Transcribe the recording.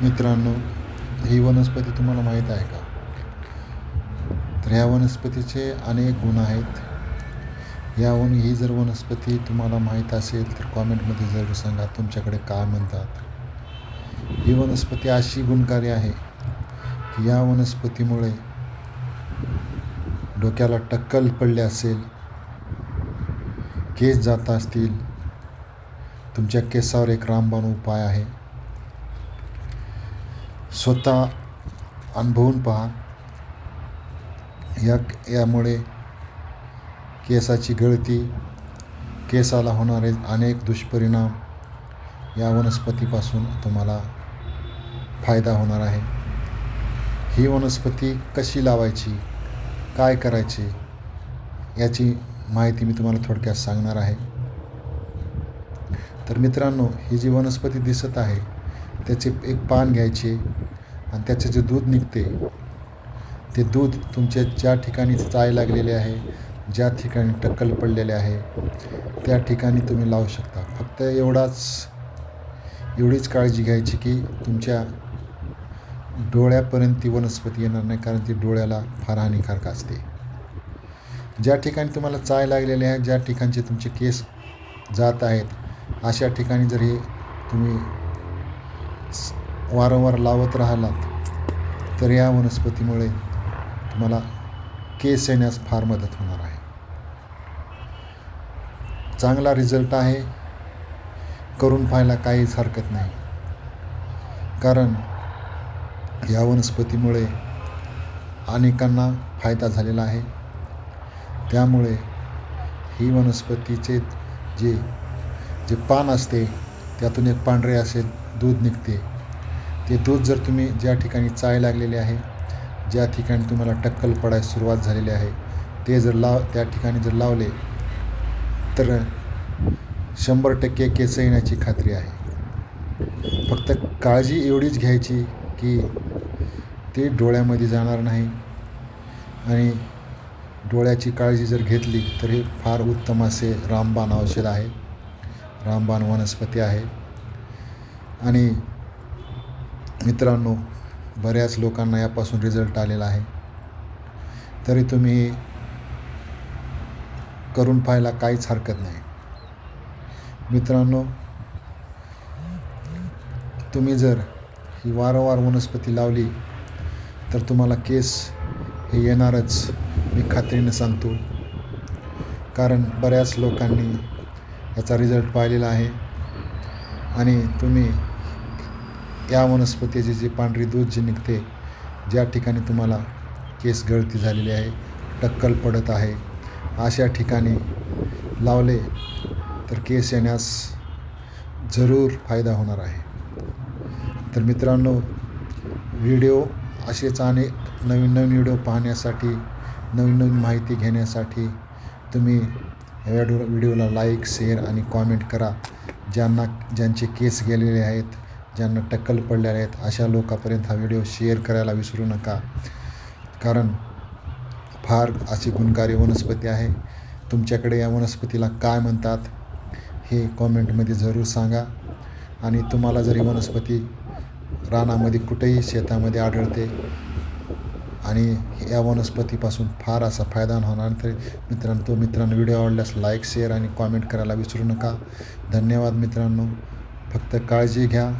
मित्रांनो ही वनस्पती तुम्हाला माहीत आहे का? तर ह्या वनस्पतीचे अनेक गुण आहेत. या वन ही जर वनस्पती तुम्हाला माहीत असेल तर कॉमेंटमध्ये जरूर सांगा. तुमच्याकडे काय म्हणतात? ही वनस्पती अशी गुणकारी आहे की या वनस्पतीमुळे डोक्याला टक्कल पडले असेल केस जात असतील तुमच्या केसावर एक रामबाण उपाय आहे. स्वतः अनुभवून पहा. या यामुळे केसाची गळती केसाला होणारे अनेक दुष्परिणाम या वनस्पतीपासून तुम्हाला फायदा होणार आहे. ही वनस्पती कशी लावायची काय करायची याची माहिती मी तुम्हाला थोडक्यात सांगणार आहे. तर मित्रांनो ही जी वनस्पती दिसत आहे त्याचे एक पान घ्यायचे आणि त्याचे जे दूध निघते ते दूध तुमच्या ज्या ठिकाणी चाय लागलेली आहे ज्या ठिकाणी टक्कल पडलेले आहे त्या ठिकाणी तुम्ही लावू शकता. फक्त एवढाच एवढीच काळजी घ्यायची की तुमच्या डोळ्यापर्यंत ती वनस्पती येणार नाही कारण ती डोळ्याला फार हानिकारक असते. ज्या ठिकाणी तुम्हाला चाय लागलेली आहे ज्या ठिकाणचे तुमचे केस जात आहेत अशा ठिकाणी जर हे तुम्ही वारंवार लावत राहिलात तर या वनस्पतीमुळे तुम्हाला केस येण्यास फार मदत होणार आहे. चांगला रिझल्ट आहे. करून पाहायला काहीच हरकत नाही. कारण या वनस्पतीमुळे अनेकांना फायदा झालेला आहे. त्यामुळे ही वनस्पतीचे जे जे पान असते त्यातून एक पांढरे असेल दूध निघते. ते दूध जर तुम्ही ज्या ठिकाणी चाय लागलेले आहे ज्या ठिकाणी तुम्हाला टक्कल पडायला सुरुवात झालेली आहे ते जर लाव त्या ठिकाणी जर लावले तर शंभर टक्के केस येण्याची खात्री आहे. फक्त काळजी एवढीच घ्यायची की ते डोळ्यामध्ये जाणार नाही आणि डोळ्याची काळजी जर घेतली तर हे फार उत्तम असे रामबाण औषध आहे. रामबाण वनस्पती आहे. आणि मित्रांनो बऱ्याच लोकांना यापासून रिझल्ट आलेला आहे. तरी तुम्ही करून पाहायला काहीच हरकत नाही. मित्रांनो तुम्ही जर ही वारंवार वनस्पती लावली तर तुम्हाला केस हे येणारच मी खात्रीने सांगतो. कारण बऱ्याच लोकांनी याचा रिझल्ट पाहिलेला आहे. आणि तुम्ही या वनस्पतीचे जे पांढरी दूध जे निघते ज्या ठिकाणी तुम्हाला केस गळती झालेली आहे टक्कल पडत आहे अशा ठिकाणी लावले तर केस येण्यास जरूर फायदा होणार आहे. तर मित्रांनो व्हिडिओ असेच अनेक नवीन नवीन व्हिडिओ पाहण्यासाठी नवीन नवीन माहिती घेण्यासाठी तुम्ही या व्हिडिओ व्हिडिओला लाईक शेअर आणि कॉमेंट करा. ज्यांना ज्यांचे केस गेलेले आहेत ज्यांना टक्कल पडलेले आहेत अशा लोकांपर्यंत हा व्हिडिओ शेअर करायला विसरू नका. कारण फार अशी गुणकारी वनस्पती आहे. तुमच्याकडे या वनस्पतीला काय म्हणतात हे कॉमेंटमध्ये जरूर सांगा. आणि तुम्हाला जर ही वनस्पती रानामध्ये कुठेही शेतामध्ये आढळते आणि या वनस्पतीपासून फार असा फायदा होणार तर मित्रांनो तो मित्रांनो व्हिडिओ आवडल्यास लाईक शेअर आणि कॉमेंट करायला विसरू नका. धन्यवाद मित्रांनो. फक्त काळजी घ्या.